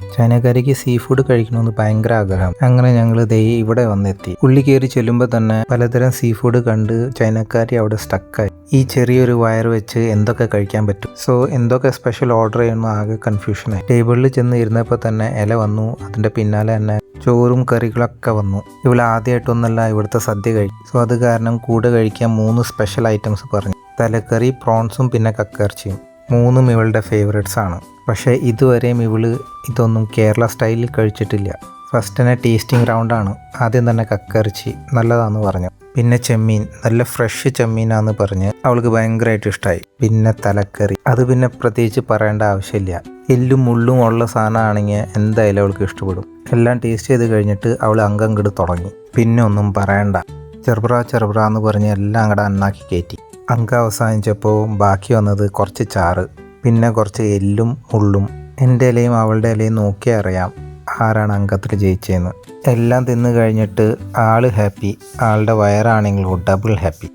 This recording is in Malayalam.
ചൈനക്കാരിക്ക് സീ ഫുഡ് കഴിക്കണമെന്ന് ഭയങ്കര ആഗ്രഹം. അങ്ങനെ ഞങ്ങൾ ദേ ഇവിടെ വന്നെത്തി. ഉള്ളി കയറി ചെല്ലുമ്പോൾ തന്നെ പലതരം സീ ഫുഡ് കണ്ട് ചൈനക്കാരി അവിടെ സ്റ്റക്കായി ഈ ചെറിയൊരു വയർ വെച്ച് എന്തൊക്കെ കഴിക്കാൻ പറ്റും? സോ എന്തൊക്കെ സ്പെഷ്യൽ ഓർഡർ ചെയ്യണമെന്ന് ആകെ കൺഫ്യൂഷനായി ടേബിളിൽ ചെന്ന് ഇരുന്നപ്പോൾ തന്നെ ഇല വന്നു. അതിന്റെ പിന്നാലെ തന്നെ ചോറും കറികളൊക്കെ വന്നു. ഇവൾ ആദ്യമായിട്ടൊന്നല്ല ഇവിടുത്തെ സദ്യ കഴിക്കും സോ അത് കാരണം കൂടെ കഴിക്കാൻ മൂന്ന് സ്പെഷ്യൽ ഐറ്റംസ് പറഞ്ഞു. തലക്കറി പ്രോൺസും പിന്നെ കക്കയിറച്ചിയും മൂന്നും ഇവളുടെ ഫേവറേറ്റ്സ് ആണ്. പക്ഷേ ഇതുവരെയും ഇവൾ ഇതൊന്നും കേരള സ്റ്റൈലിൽ കഴിച്ചിട്ടില്ല. ഫസ്റ്റ് തന്നെ ടേസ്റ്റിംഗ് റൗണ്ടാണ് ആദ്യം തന്നെ കക്കറിച്ചി നല്ലതാണെന്ന് പറഞ്ഞു. പിന്നെ ചെമ്മീൻ നല്ല ഫ്രഷ് ചെമ്മീനാന്ന് പറഞ്ഞ് അവൾക്ക് ഭയങ്കരമായിട്ട് ഇഷ്ടമായി പിന്നെ തലക്കറി. അത് പിന്നെ പ്രത്യേകിച്ച് പറയേണ്ട ആവശ്യമില്ല. എല്ലും മുള്ളും ഉള്ള സാധനമാണെങ്കിൽ എന്തായാലും അവൾക്ക് ഇഷ്ടപ്പെടും. എല്ലാം ടേസ്റ്റ് ചെയ്ത് കഴിഞ്ഞിട്ട് അവൾ അംഗം കിട് തുടങ്ങി. പിന്നെ ഒന്നും പറയണ്ട. ചെറുപ്ര ചെറുപ്ര എന്ന് പറഞ്ഞ് എല്ലാം അങ്ങടെ അണ്ണാക്കി കയറ്റി. അങ്ക അവസാനിച്ചപ്പോൾ ബാക്കി വന്നത് കുറച്ച് ചാറ് പിന്നെ കുറച്ച് എല്ലും ഉള്ളും. എന്റെ ഇലയും അവളുടെ ഇലയും നോക്കി അറിയാം ആരാണ് അങ്കത്തിൽ ജയിച്ചതെന്ന്. എല്ലാം തിന്നു കഴിഞ്ഞിട്ട് ആൾ ഹാപ്പി ആളുടെ വയറാണെങ്കിൽ ഡബിൾ ഹാപ്പി